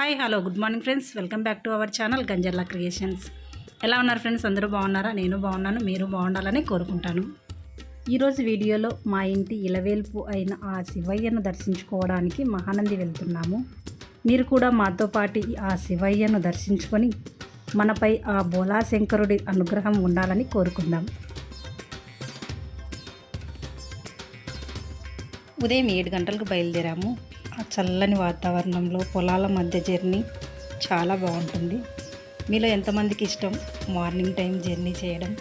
Hi hello good morning friends. Welcome back to our channel Ganjalla creations. ఎలా ఉన్నారు friends? అందరూ బాగున్నారా? నేను బాగున్నాను మీరు బాగుండాలని కోరుకుంటాను. ఈరోజు వీడియోలో మా ఇంటి ఇలవేల్పు అయిన ఆ శివయ్యను దర్శించుకోవడానికి మహానంది వెళ్తున్నాము. మీరు కూడా మాతో పాటు ఆ శివయ్యను దర్శించుకొని మనపై ఆ బోలాశంకరుడి అనుగ్రహం ఉండాలని కోరుకుందాం. ఉదయం ఏడు గంటలకు బయలుదేరాము. ఆ చల్లని వాతావరణంలో పొలాల మధ్య జర్నీ చాలా బాగుంటుంది. మీలో ఎంతమందికి ఇష్టం? మార్నింగ్ టైం జర్నీ చేయడం.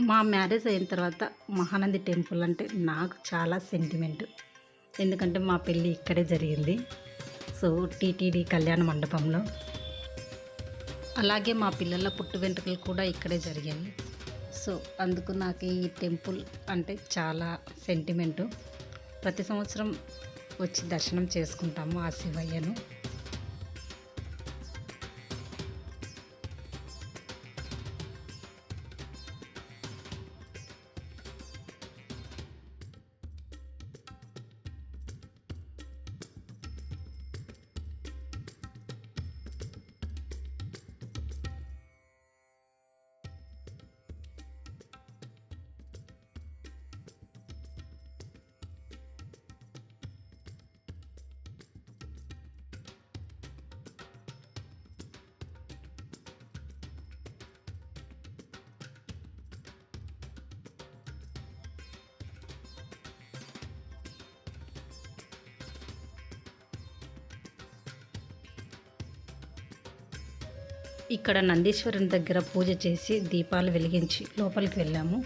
మా మ్యారేజ్ అయిన తర్వాత మహానంది టెంపుల్ అంటే నాకు చాలా సెంటిమెంట్. ఎందుకంటే మా పెళ్ళి ఇక్కడే జరిగింది. సో టీటీడీ కళ్యాణ మండపంలో. అలాగే మా పిల్లల పుట్టు వెంట్రుకలు కూడా ఇక్కడే జరిగాయి. సో అందుకు నాకు ఈ టెంపుల్ అంటే చాలా సెంటిమెంటు. ప్రతి సంవత్సరం వచ్చి దర్శనం చేసుకుంటాము ఆ శివయ్యను. ఇక్కడ నందీశ్వరుని దగ్గర పూజ చేసి దీపాలు వెలిగించి లోపలికి వెళ్ళాము.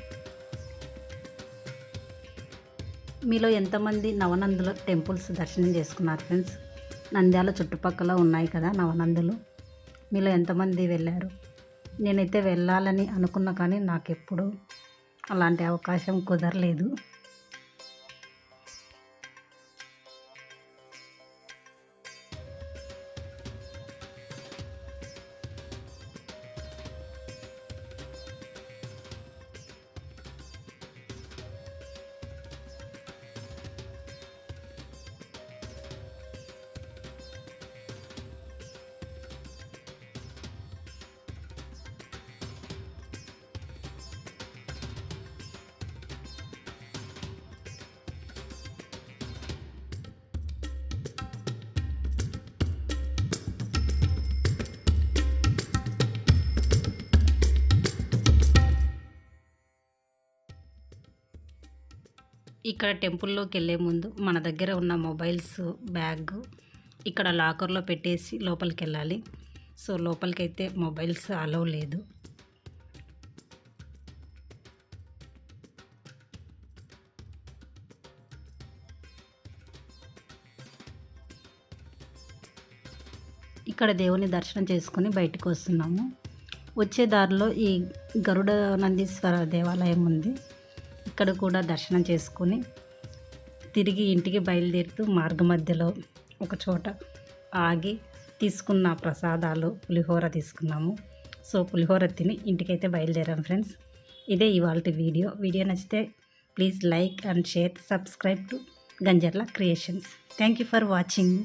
మీలో ఎంతమంది నవనందుల టెంపుల్స్ దర్శనం చేసుకున్నారు ఫ్రెండ్స్? నంద్యాల చుట్టుపక్కల ఉన్నాయి కదా నవనందులు. మీలో ఎంతమంది వెళ్ళారు? నేనైతే వెళ్ళాలని అనుకున్నా కానీ నాకు ఎప్పుడు అలాంటి అవకాశం కుదరలేదు. ఇక్కడ టెంపుల్లోకి వెళ్ళే ముందు మన దగ్గర ఉన్న మొబైల్స్ బ్యాగ్ ఇక్కడ లాకర్లో పెట్టేసి లోపలికి వెళ్ళాలి సో లోపలికి అయితే మొబైల్స్ అలవ్ లేదు. ఇక్కడ దేవుని దర్శనం చేసుకుని బయటకు వస్తున్నాము. వచ్చే దారిలో ఈ గరుడ నందీశ్వర దేవాలయం ఉంది. ఇక్కడ కూడా దర్శనం చేసుకొని తిరిగి ఇంటికి బయలుదేరుతూ మార్గ మధ్యలో ఒక చోట ఆగి తీసుకున్న ప్రసాదాలు పులిహోర తీసుకున్నాము. సో పులిహోర తిని ఇంటికైతే బయలుదేరాం ఫ్రెండ్స్. ఇదే ఇవాళ వీడియో. వీడియో నచ్చితే please like and share subscribe to Ganjarla creations. Thank you for watching.